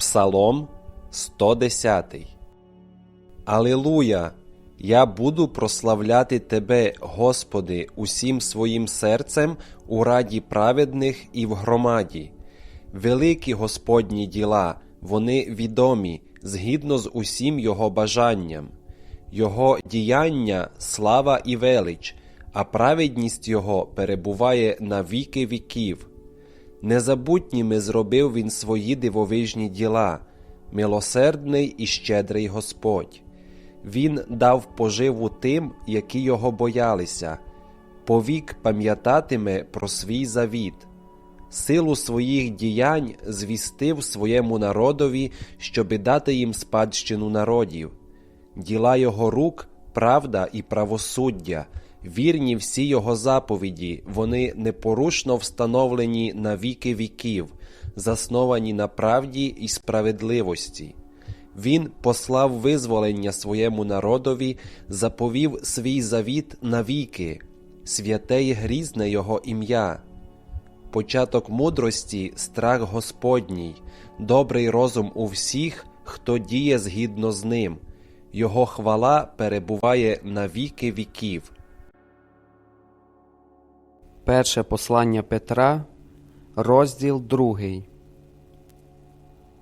Псалом 110 Алілуя! Я буду прославляти Тебе, Господи, усім своїм серцем у раді праведних і в громаді. Великі Господні діла, вони відомі, згідно з усім Його бажанням. Його діяння слава і велич, а праведність Його перебуває на віки віків. Незабутніми зробив він свої дивовижні діла, милосердний і щедрий Господь. Він дав поживу тим, які його боялися, повік пам'ятатиме про свій завіт. Силу своїх діянь звістив своєму народові, щоби дати їм спадщину народів. Діла його рук правда і правосуддя, вірні всі його заповіді, вони непорушно встановлені на віки віків, засновані на правді і справедливості. Він послав визволення своєму народові, заповів свій завіт навіки, святе й грізне його ім'я. Початок мудрості страх Господній, добрий розум у всіх, хто діє згідно з ним. Його хвала перебуває на віки віків. Перше послання Петра, розділ другий.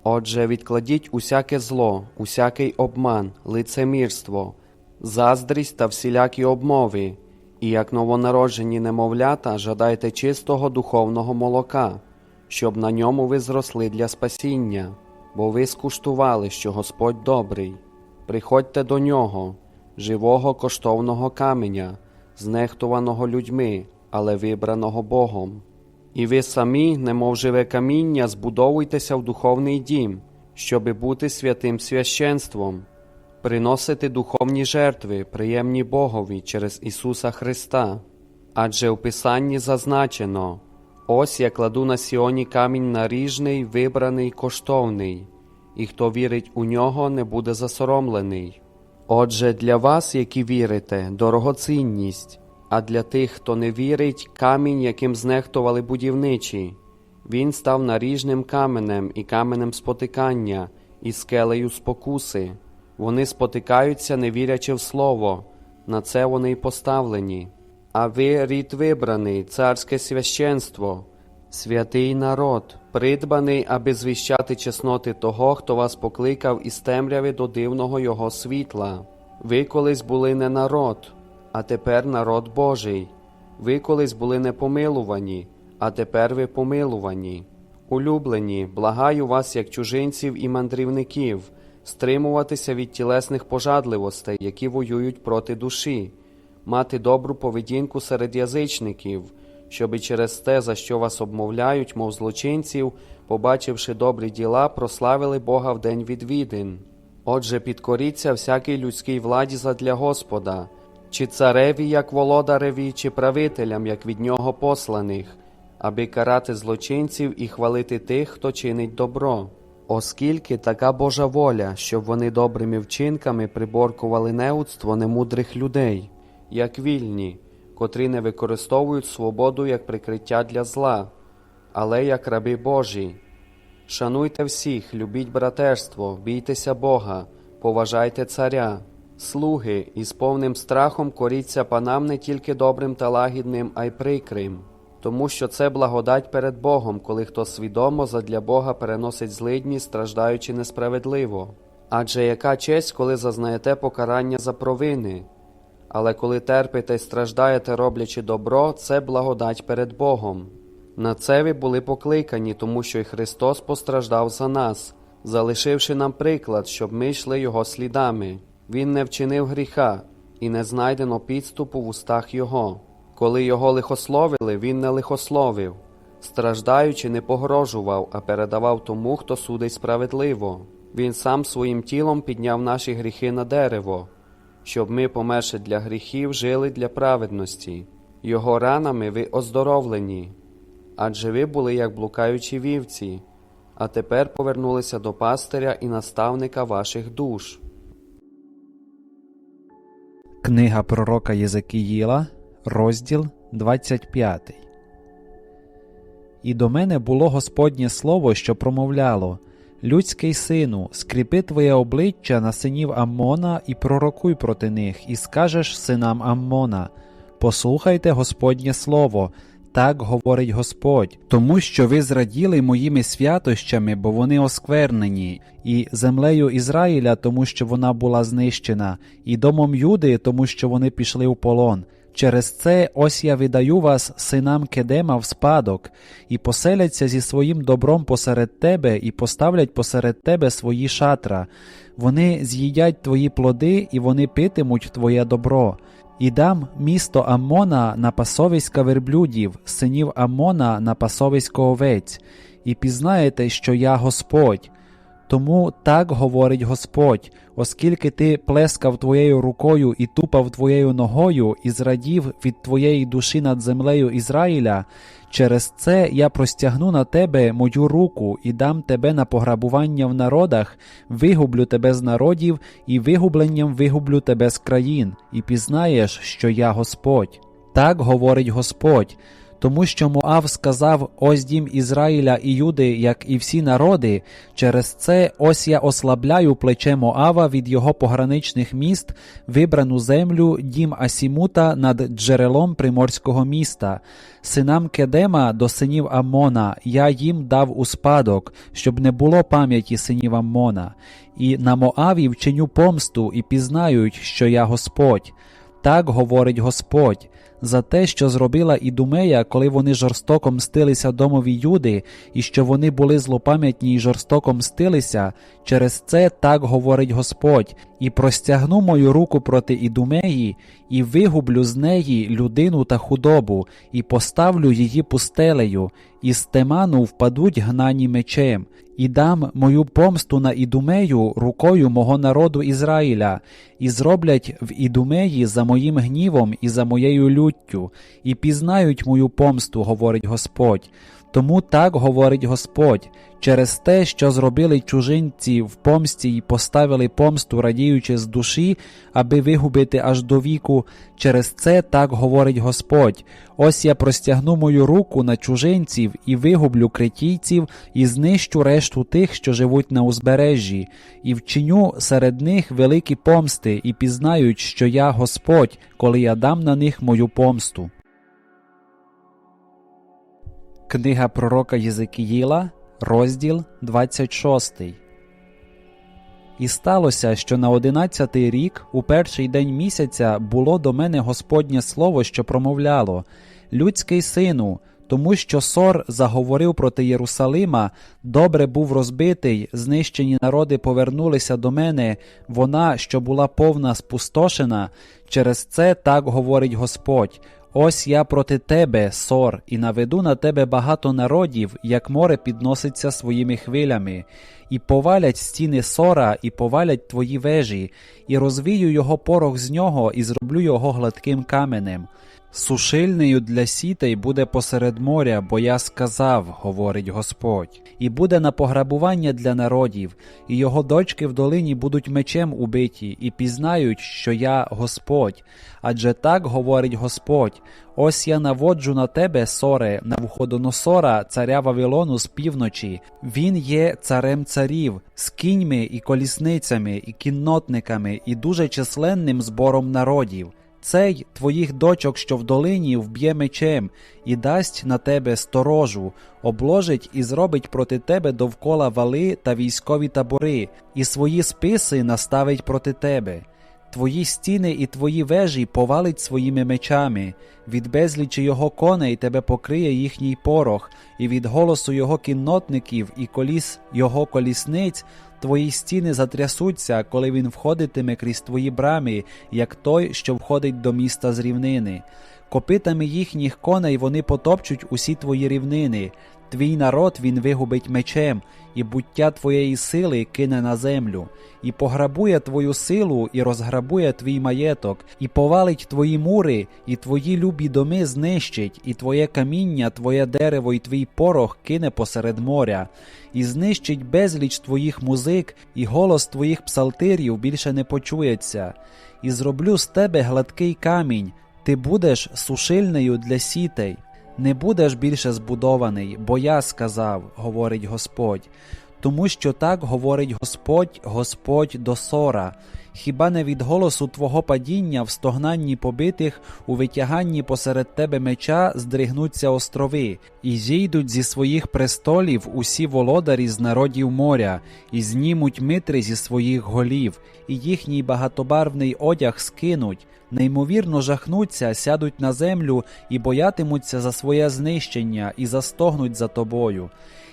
Отже, відкладіть усяке зло, усякий обман, лицемірство, заздрість та всілякі обмови, і як новонароджені немовлята жадайте чистого духовного молока, щоб на ньому ви зросли для спасіння, бо ви скуштували, що Господь добрий. Приходьте до нього, живого коштовного каменя, знехтуваного людьми, але вибраного Богом. І ви самі, немов живе каміння, збудовуйтеся в духовний дім, щоби бути святим священством, приносити духовні жертви, приємні Богові через Ісуса Христа. Адже в Писанні зазначено: ось я кладу на Сіоні камінь наріжний, вибраний, коштовний, і хто вірить у нього, не буде засоромлений. Отже, для вас, які вірите, дорогоцінність. А для тих, хто не вірить, камінь, яким знехтували будівничі. Він став наріжним каменем і каменем спотикання, і скелею спокуси. Вони спотикаються, не вірячи в слово, на це вони й поставлені. А ви рід вибраний, царське священство, святий народ, придбаний, аби звіщати чесноти того, хто вас покликав із темряви до дивного Його світла. Ви колись були не народ а тепер народ Божий. Ви колись були непомилувані, а тепер ви помилувані. Улюблені, благаю вас, як чужинців і мандрівників, стримуватися від тілесних пожадливостей, які воюють проти душі, мати добру поведінку серед язичників, щоби через те, за що вас обмовляють, мов злочинців, побачивши добрі діла, прославили Бога в день відвідин. Отже, підкоріться всякій людській владі задля Господа чи цареві, як володареві, чи правителям, як від нього посланих, аби карати злочинців і хвалити тих, хто чинить добро, оскільки така Божа воля, щоб вони добрими вчинками приборкували неудство немудрих людей, як вільні, котрі не використовують свободу як прикриття для зла, але як раби Божі. Шануйте всіх, любіть братерство, бійтеся Бога, поважайте царя. Слуги, із повним страхом коріться панам не тільки добрим та лагідним, а й прикрим, тому що це благодать перед Богом, коли хто свідомо задля Бога переносить злидні, страждаючи несправедливо. Адже яка честь, коли зазнаєте покарання за провини, але коли терпите й страждаєте, роблячи добро, це благодать перед Богом. На це ви були покликані, тому що й Христос постраждав за нас, залишивши нам приклад, щоб ми йшли Його слідами. Він не вчинив гріха, і не знайдено підступу в устах його. Коли його лихословили, він не лихословив, страждаючи, не погрожував, а передавав тому, хто судить справедливо. Він сам своїм тілом підняв наші гріхи на дерево, щоб ми, померши для гріхів, жили для праведності. Його ранами ви оздоровлені, адже ви були як блукаючі вівці, а тепер повернулися до пастиря і наставника ваших душ. Книга пророка Єзекіїла, розділ 25. І до мене було Господнє слово, що промовляло Людський сину, скріпи твоє обличчя на синів Аммона і пророкуй проти них, і скажеш синам Аммона: Послухайте Господнє слово. Так говорить Господь, тому що ви зраділи моїми святощами, бо вони осквернені, і землею Ізраїля, тому що вона була знищена, і домом Юди, тому що вони пішли в полон. Через це ось я видаю вас синам Кедема в спадок, і поселяться зі своїм добром посеред тебе, і поставлять посеред тебе свої шатра. Вони з'їдять твої плоди, і вони питимуть твоє добро. І дам місто Аммона на пасовиська верблюдів, синів Аммона на пасовисько овець, і пізнаєте, що я Господь. Тому так говорить Господь, оскільки ти плескав твоєю рукою і тупав твоєю ногою, і зрадів від твоєї душі над землею Ізраїля, через це я простягну на тебе мою руку і дам тебе на пограбування в народах, вигублю тебе з народів, і вигубленням вигублю тебе з країн, і пізнаєш, що я Господь. Так говорить Господь. Тому що Моав сказав ось дім Ізраїля і Юди, як і всі народи, через це ось я ослабляю плече Моава від його пограничних міст, вибрану землю, дім Асімута над джерелом приморського міста. Синам Кедема до синів Аммона я їм дав у спадок, щоб не було пам'яті синів Аммона, і на Моаві вчиню помсту, і пізнають, що я Господь. Так говорить Господь. За те, що зробила Ідумея, коли вони жорстоко мстилися домові Юди, і що вони були злопам'ятні і жорстоко мстилися, через це так говорить Господь, і простягну мою руку проти Ідумеї, і вигублю з неї людину та худобу, і поставлю її пустелею, і з теману впадуть гнані мечем, і дам мою помсту на Ідумею рукою мого народу Ізраїля, і зроблять в Ідумеї за моїм гнівом і за моєю люттю, і пізнають мою помсту, говорить Господь. Тому так говорить Господь, через те, що зробили чужинці в помсті й поставили помсту, радіючи з душі, аби вигубити аж до віку, через це так говорить Господь. Ось я простягну мою руку на чужинців і вигублю критійців, і знищу решту тих, що живуть на узбережжі, і вчиню серед них великі помсти, і пізнають, що я Господь, коли я дам на них мою помсту. Книга пророка Єзекіїла, розділ 26. І сталося, що на одинадцятий рік, у перший день місяця, було до мене Господнє слово, що промовляло Людський сину, тому що Сор заговорив проти Єрусалима, добре був розбитий, знищені народи повернулися до мене, вона, що була повна спустошена, через це так говорить Господь. Ось я проти тебе, сор, і наведу на тебе багато народів, як море підноситься своїми хвилями, і повалять стіни сора, і повалять твої вежі, і розвію його порох з нього, і зроблю його гладким каменем. Сушильнею для сітей буде посеред моря, бо я сказав, говорить Господь, і буде на пограбування для народів, і його дочки в долині будуть мечем убиті, і пізнають, що я Господь. Адже так говорить Господь: ось я наводжу на тебе, соре, на вуходоносора, царя Вавилону з півночі. Він є царем царів, з кіньми і колісницями, і кіннотниками, і дуже численним збором народів. Цей твоїх дочок, що в долині, вб'є мечем, і дасть на тебе сторожу, обложить і зробить проти тебе довкола вали та військові табори, і свої списи наставить проти тебе. Твої стіни і твої вежі повалить своїми мечами, від безлічі його коней тебе покриє їхній порох, і від голосу його кіннотників і коліс його колісниць твої стіни затрясуться, коли він входитиме крізь твої брами, як той, що входить до міста з рівнини. Копитами їхніх коней вони потопчуть усі твої рівнини. Твій народ він вигубить мечем, і буття твоєї сили кине на землю, і пограбує твою силу, і розграбує твій маєток, і повалить твої мури, і твої любі доми знищить, і твоє каміння, твоє дерево, і твій порох кине посеред моря, і знищить безліч твоїх музик, і голос твоїх псалтирів більше не почується, і зроблю з тебе гладкий камінь, ти будеш сушильнею для сітей. Не будеш більше збудований, бо я сказав, говорить Господь. Тому що так говорить Господь, Господь до Сора. Хіба не від голосу твого падіння в стогнанні побитих, у витяганні посеред тебе меча здригнуться острови, і зійдуть зі своїх престолів усі володарі з народів моря, і знімуть митри зі своїх голів, і їхній багатобарвний одяг скинуть, неймовірно жахнуться, сядуть на землю і боятимуться за своє знищення, і застогнуть за тобою.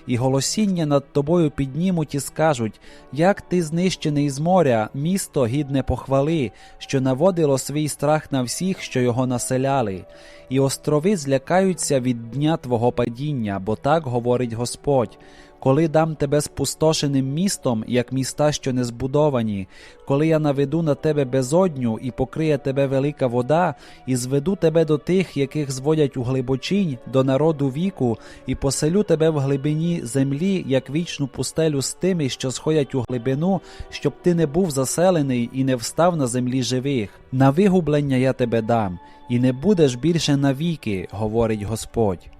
І голосіння над тобою піднімуть і скажуть, як ти знищений з моря, місто гідне похвали, що наводило свій страх на всіх, що його населяли. І острови злякаються від дня твого падіння, бо так говорить Господь. Коли дам тебе спустошеним містом, як міста, що не збудовані, коли я наведу на тебе безодню і покриє тебе велика вода, і зведу тебе до тих, яких зводять у глибочинь, до народу віку, і поселю тебе в глибині землі, як вічну пустелю з тими, що сходять у глибину, щоб ти не був заселений і не встав на землі живих. На вигублення я тебе дам, і не будеш більше навіки, говорить Господь.